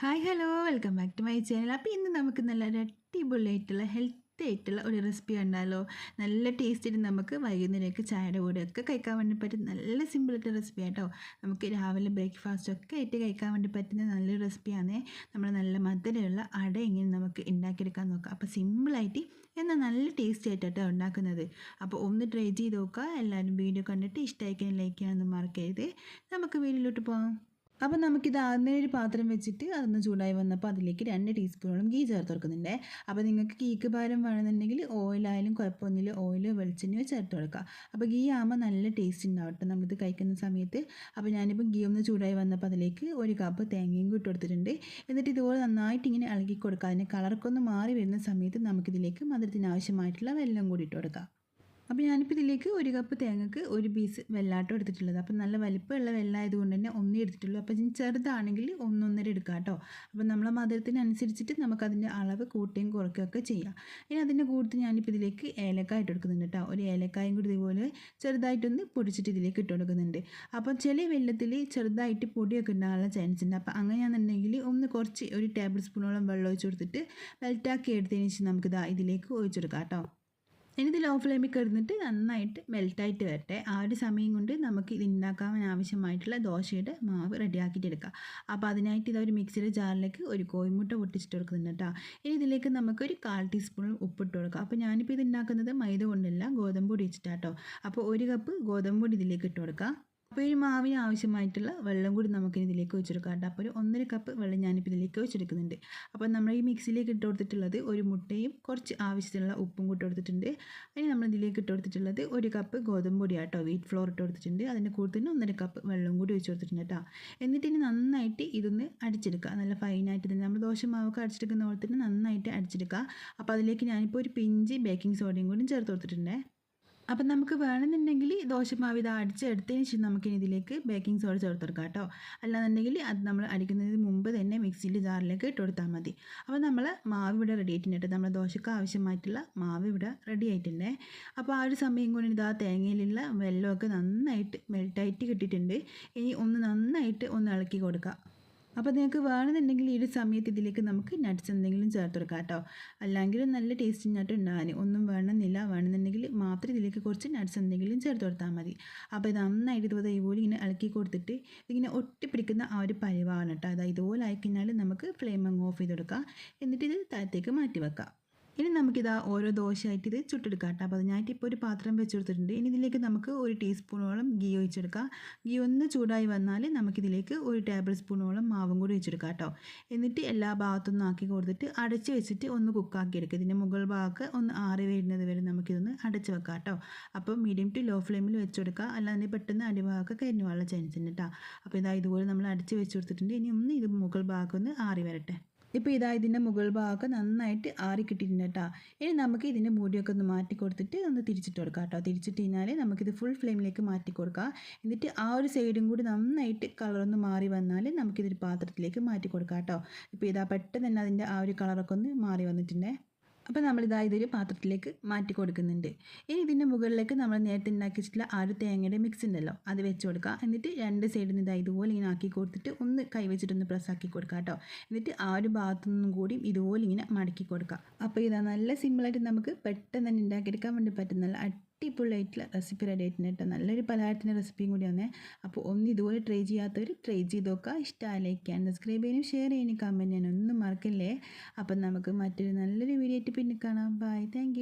Hi hello welcome back to my channel അപ്പോൾ ഇന്ന് നമുക്ക് നല്ല അടിപൊളിയായിട്ടുള്ള ഹെൽത്തി ആയിട്ടുള്ള ഒരു റെസിപ്പി ഉണ്ടല്ലോ നല്ല ടേസ്റ്റിന് നമുക്ക് വൈകുന്നേരമൊക്കെ ചായയുടെ കൂടെയൊക്കെ കഴിക്കാൻ വേണ്ടി പറ്റും നല്ല സിമ്പിളായിട്ട് റെസിപ്പി ആട്ടോ. നമുക്ക് രാവിലെ ബ്രേക്ക്ഫാസ്റ്റ് ഒക്കെ ആയിട്ട് കഴിക്കാൻ വേണ്ടി പറ്റുന്ന നല്ലൊരു റെസിപ്പിയാണ് നമ്മൾ നല്ല മധുരമുള്ള അട എങ്ങനെ നമുക്ക് ഉണ്ടാക്കിയെടുക്കാൻ നോക്കാം. അപ്പോൾ സിമ്പിളായിട്ട് എന്നാൽ നല്ല ടേസ്റ്റി ആയിട്ടാട്ടോ ഉണ്ടാക്കുന്നത്. അപ്പോൾ ഒന്ന് ട്രൈ ചെയ്ത് നോക്കുക. എല്ലാവരും വീഡിയോ കണ്ടിട്ട് ഇഷ്ടമായിക്കാൻ ലൈക്ക് ചെയ്യാനൊന്നും മറക്കരുത്. നമുക്ക് വീഡിയോയിലോട്ട് പോകാം അപ്പോൾ നമുക്കിത് ആദ്യമേ ഒരു പാത്രം വെച്ചിട്ട് അതൊന്ന് ചൂടായി വന്നപ്പോൾ അതിലേക്ക് രണ്ട് ടീസ്പൂണോളം ഗീ ചേർത്ത് കൊടുക്കുന്നുണ്ട്. അപ്പോൾ നിങ്ങൾക്ക് ഗീക്ക് ഭാരം വേണമെന്നുണ്ടെങ്കിൽ ഓയിലായാലും കുഴപ്പമൊന്നുമില്ല. ഓയിലോ വെളിച്ചെണ്ണയോ ചേർത്ത് കൊടുക്കുക അപ്പോൾ ഗീ ആകുമ്പോൾ നല്ല ടേസ്റ്റ് ഉണ്ടാവും ഉണ്ടാവട്ടെ നമ്മളിത് കഴിക്കുന്ന സമയത്ത്. അപ്പോൾ ഞാനിപ്പോൾ ഗീ ഒന്ന് ചൂടായി വന്നപ്പോൾ അതിലേക്ക് ഒരു കപ്പ് തേങ്ങയും കൂട്ടി കൊടുത്തിട്ടുണ്ട്. എന്നിട്ട് ഇതുപോലെ നന്നായിട്ട് ഇങ്ങനെ ഇളകി കൊടുക്കുക അതിന്റെ കളർക്കൊന്ന് മാറി വരുന്ന സമയത്ത് നമുക്കിതിലേക്ക് മധുരത്തിന് ആവശ്യമായിട്ടുള്ള വെള്ളം കൂടി ഇട്ട് കൊടുക്കാം. അപ്പോൾ ഞാനിപ്പോൾ ഇതിലേക്ക് ഒരു കപ്പ് തേങ്ങക്ക് ഒരു പീസ് വെള്ളാട്ടം എടുത്തിട്ടുള്ളത്. അപ്പോൾ നല്ല വലിപ്പമുള്ള വെള്ളമായതുകൊണ്ട് തന്നെ ഒന്നേ എടുത്തിട്ടുള്ളൂ. അപ്പോൾ ഇനി ചെറുതാണെങ്കിൽ ഒന്നൊന്നര എടുക്കാം കേട്ടോ. അപ്പോൾ നമ്മളെ മധുരത്തിനനുസരിച്ചിട്ട് നമുക്കതിന്റെ അളവ് കൂട്ടുകയും കുറയ്ക്കുകയൊക്കെ ചെയ്യാം. ഇനി അതിന്റെ കൂടുതൽ ഞാനിപ്പോൾ ഇതിലേക്ക് ഏലക്കായ ഇട്ട് കൊടുക്കുന്നുണ്ട് കേട്ടോ. ഒരു ഏലക്കായും കൂടി ഇതുപോലെ ചെറുതായിട്ടൊന്ന് പൊടിച്ചിട്ട് ഇതിലേക്ക് ഇട്ട് കൊടുക്കുന്നുണ്ട്. അപ്പോൾ ചില വെള്ളത്തിൽ ചെറുതായിട്ട് പൊടിയൊക്കെ ഉണ്ടാകാനുള്ള ചാൻസ് ഉണ്ട്. അപ്പോൾ അങ്ങനെയാണെന്നുണ്ടെങ്കിൽ ഒന്ന് കുറച്ച് ഒരു ടേബിൾ സ്പൂണോളം വെള്ളം ഒഴിച്ച് കൊടുത്തിട്ട് മെൽറ്റാക്കി എടുത്തതിന് ശേഷം നമുക്കിതാ ഇതിലേക്ക് ഒഴിച്ചെടുക്കാം കേട്ടോ. ഇനി ഇത് ലോ ഫ്ലെയിമിൽ കിടന്നിട്ട് നന്നായിട്ട് മെൽറ്റായിട്ട് വരട്ടെ. ആ ഒരു സമയം കൊണ്ട് നമുക്ക് ഇത് ഉണ്ടാക്കാൻ ആവശ്യമായിട്ടുള്ള ദോശയുടെ മാവ് റെഡിയാക്കിയിട്ട് എടുക്കാം. അപ്പോൾ അതിനായിട്ട് ഇതൊരു മിക്സിയുടെ ജാറിലേക്ക് ഒരു കോഴിമുട്ട പൊട്ടിച്ചിട്ട് കൊടുക്കുന്നുണ്ട് കേട്ടോ ഇനി ഇതിലേക്ക് നമുക്കൊരു കാൽ ടീസ്പൂൺ ഉപ്പിട്ട് കൊടുക്കാം. അപ്പോൾ ഞാനിപ്പോൾ ഇത് ഉണ്ടാക്കുന്നത് മൈദ കൊണ്ടല്ല ഗോതമ്പ് പൊടി വെച്ചിട്ടാട്ടോ അപ്പോൾ ഒരു കപ്പ് ഗോതമ്പ് പൊടി ഇതിലേക്ക് ഇട്ട് കൊടുക്കാം. അപ്പോൾ ഈ മാവിന് ആവശ്യമായിട്ടുള്ള വെള്ളം കൂടി നമുക്ക് ഇതിലേക്ക് വെച്ചെടുക്കാം കേട്ടോ. അപ്പോൾ ഒരു ഒന്നര കപ്പ് വെള്ളം ഞാനിപ്പോൾ ഇതിലേക്ക് വെച്ചെടുക്കുന്നുണ്ട്. അപ്പോൾ നമ്മൾ ഈ മിക്സിയിലേക്ക് ഇട്ട് കൊടുത്തിട്ടുള്ളത് ഒരു മുട്ടയും കുറച്ച് ആവശ്യത്തിനുള്ള ഉപ്പും കൂട്ടി കൊടുത്തിട്ടുണ്ട്. അതിന് നമ്മൾ ഇതിലേക്ക് ഇട്ട് കൊടുത്തിട്ടുള്ളത് ഒരു കപ്പ് ഗോതമ്പ് പൊടി ആട്ടോ വീറ്റ് ഫ്ലോർ ഇട്ട് കൊടുത്തിട്ടുണ്ട്. അതിന്റെ കൂടുതൽ ഒന്നര കപ്പ് വെള്ളം കൂടി വെച്ച് കൊടുത്തിട്ടുണ്ട് കേട്ടോ. എന്നിട്ട് ഇനി നന്നായിട്ട് ഇതൊന്ന് അടിച്ചെടുക്കുക നല്ല ഫൈനായിട്ട് തന്നെ. നമ്മൾ ദോശമാവൊക്കെ അടിച്ചെടുക്കുന്ന പോലെ തന്നെ നന്നായിട്ട് അടിച്ചെടുക്കുക അപ്പോൾ അതിലേക്ക് ഞാനിപ്പോൾ ഒരു പിഞ്ച് ബേക്കിംഗ് സോഡയും കൂടി ചേർത്ത് കൊടുത്തിട്ടുണ്ട്. അപ്പം നമുക്ക് വേണമെന്നുണ്ടെങ്കിൽ ദോശമാവ് ഇത് അടിച്ചെടുത്തതിന് ശേഷം നമുക്കിനി ഇതിലേക്ക് ബേക്കിംഗ് സോഡ ചേർത്ത് കൊടുക്കാം കേട്ടോ. അല്ലാന്നുണ്ടെങ്കിൽ അത് നമ്മൾ അടിക്കുന്നതിന് മുമ്പ് തന്നെ മിക്സിയിൽ ജാറിലേക്ക് ഇട്ട് കൊടുത്താൽ മതി. അപ്പോൾ നമ്മൾ മാവ് ഇവിടെ റെഡി ആയിട്ടുണ്ട് നമ്മൾ ദോശക്ക് ആവശ്യമായിട്ടുള്ള മാവ് ഇവിടെ റെഡി ആയിട്ടുണ്ട്. അപ്പോൾ ആ ഒരു സമയം കൊണ്ട് ഇത് ആ തേങ്ങയിലുള്ള വെള്ളമൊക്കെ നന്നായിട്ട് മെൽട്ടായിട്ട് കിട്ടിയിട്ടുണ്ട്. ഇനി ഒന്ന് നന്നായിട്ട് ഒന്ന് ഇളക്കി കൊടുക്കുക അപ്പോൾ നിങ്ങൾക്ക് വേണമെന്നുണ്ടെങ്കിൽ ഈ ഒരു സമയത്ത് ഇതിലേക്ക് നമുക്ക് നട്ട്സ് എന്തെങ്കിലും ചേർത്ത് കൊടുക്കാം കേട്ടോ. അല്ലെങ്കിൽ നല്ല ടേസ്റ്റിംഗ് നട്ട് ഉണ്ടാകാൻ ഒന്നും വേണമെന്നില്ല. വേണമെന്നുണ്ടെങ്കിൽ മാത്രം ഇതിലേക്ക് കുറച്ച് നട്ട്സ് എന്തെങ്കിലും ചേർത്ത് കൊടുത്താൽ മതി. അപ്പോൾ ഇത് നന്നായിട്ട് ഇതുപോലെ ഇതുപോലെ ഇങ്ങനെ ഇളക്കി കൊടുത്തിട്ട് ഇങ്ങനെ ഒട്ടിപ്പിടിക്കുന്ന ആ ഒരു പരിവാണ് കേട്ടോ. അതായത് ഇതുപോലെ ആയിക്കഴിഞ്ഞാൽ നമുക്ക് ഫ്ലെയിം അങ്ങ് ഓഫ് ചെയ്ത് കൊടുക്കാം എന്നിട്ട് ഇത് താഴത്തേക്ക് മാറ്റി വെക്കാം ഇനി നമുക്കിതാ ഓരോ ദോശയായിട്ട് ഇത് ചുട്ടെടുക്കാം കേട്ടോ. അപ്പോൾ അതിനായിട്ട് ഇപ്പോൾ ഒരു പാത്രം വെച്ച് കൊടുത്തിട്ടുണ്ട് ഇനി ഇതിലേക്ക് നമുക്ക് ഒരു ടീസ്പൂണോളം ഗീ ഒഴിച്ചെടുക്കാം. ഗീ ഒന്ന് ചൂടായി വന്നാൽ നമുക്കിതിലേക്ക് ഒരു ടേബിൾ സ്പൂണോളം മാവും കൂടി ഒഴിച്ചെടുക്കാം കേട്ടോ. എന്നിട്ട് എല്ലാ ഭാഗത്തുനിന്നും ആക്കി കൊടുത്തിട്ട് അടച്ച് വെച്ചിട്ട് ഒന്ന് കുക്കാക്കി എടുക്കുക ഇതിന്റെ മുകൾ ഭാഗമൊക്കെ ഒന്ന് ആറി വരുന്നത് വരെ നമുക്കിതൊന്ന് അടച്ച് വെക്കാം കേട്ടോ. അപ്പോൾ മീഡിയം ടു ലോ ഫ്ലെയിമിൽ വെച്ച് കൊടുക്കുക അല്ലാതെ പെട്ടെന്ന് അടിഭാഗമൊക്കെ കരിഞ്ഞു പോകാനുള്ള ചാൻസ് ഉണ്ട് കേട്ടോ. അപ്പോൾ ഇതാ ഇതുപോലെ നമ്മൾ അടച്ച് വെച്ച് കൊടുത്തിട്ടുണ്ട്. ഇനി ഒന്ന് ഇത് മുകൾ ഭാഗം ഒന്ന് ആറി വരട്ടെ. ഇപ്പോൾ ഇതാ ഇതിന്റെ മുകൾ ഭാഗമൊക്കെ നന്നായിട്ട് ആറി കിട്ടിയിട്ടുണ്ട് കേട്ടോ. ഇനി നമുക്ക് ഇതിന്റെ മൂടിയൊക്കെ ഒന്ന് മാറ്റി കൊടുത്തിട്ട് ഒന്ന് തിരിച്ചിട്ട് കൊടുക്കാം കേട്ടോ. തിരിച്ചിട്ട് കഴിഞ്ഞാൽ നമുക്കിത് ഫുൾ ഫ്ലെയിമിലേക്ക് മാറ്റി കൊടുക്കാം. എന്നിട്ട് ആ ഒരു സൈഡും കൂടി നന്നായിട്ട് കളറൊന്ന് മാറി വന്നാൽ നമുക്കിതൊരു പാത്രത്തിലേക്ക് മാറ്റി കൊടുക്കാം കേട്ടോ. ഇപ്പോൾ ഇതാ പെട്ടെന്ന് തന്നെ അതിന്റെ ആ ഒരു കളറൊക്കെ ഒന്ന് മാറി വന്നിട്ടുണ്ട്. അപ്പോൾ നമ്മളിതാ ഇതൊരു പാത്രത്തിലേക്ക് മാറ്റി കൊടുക്കുന്നുണ്ട്. ഇനി ഇതിന്റെ മുകളിലേക്ക് നമ്മൾ നേരത്തെ ഉണ്ടാക്കി വെച്ചിട്ടുള്ള ആ ഒരു തേങ്ങയുടെ മിക്സ് ഉണ്ടല്ലോ അത് വെച്ച് കൊടുക്കുക. എന്നിട്ട് രണ്ട് സൈഡിൽ നിന്ന് ഇതാ ഇതുപോലെ ഇങ്ങനെ ആക്കി കൊടുത്തിട്ട് ഒന്ന് കൈവച്ചിട്ടൊന്ന് പ്രസ്സാക്കി കൊടുക്കുക കേട്ടോ. എന്നിട്ട് ആ ഒരു ഭാഗത്തു നിന്നും കൂടി ഇതുപോലെ ഇങ്ങനെ മടക്കി കൊടുക്കുക. അപ്പോൾ ഇതാ നല്ല സിമ്പിളായിട്ട് നമുക്ക് പെട്ടെന്ന് തന്നെ ഉണ്ടാക്കിയെടുക്കാൻ വേണ്ടി പറ്റുന്ന നല്ല അടിപൊളിയായിട്ടുള്ള റെസിപ്പി റെഡി ആയിട്ടുണ്ട് കേട്ടോ. നല്ലൊരു പലഹാരത്തിന്റെ റെസിപ്പിയും കൂടിയാണ് അപ്പോൾ ഒന്ന് ഇതുപോലെ ട്രൈ ചെയ്യാത്തവർ ട്രൈ ചെയ്ത് നോക്കുക. ഇഷ്ടമായി ലൈക്ക് ചെയ്യാൻ സബ്സ്ക്രൈബ് ചെയ്യാനും ഷെയർ ചെയ്യാനും കമന്റ് ചെയ്യാനും മറക്കില്ലേ അപ്പം നമുക്ക് മറ്റൊരു നല്ലൊരു വീഡിയോ ആയിട്ട് പിന്നെ കാണാം. Bye thank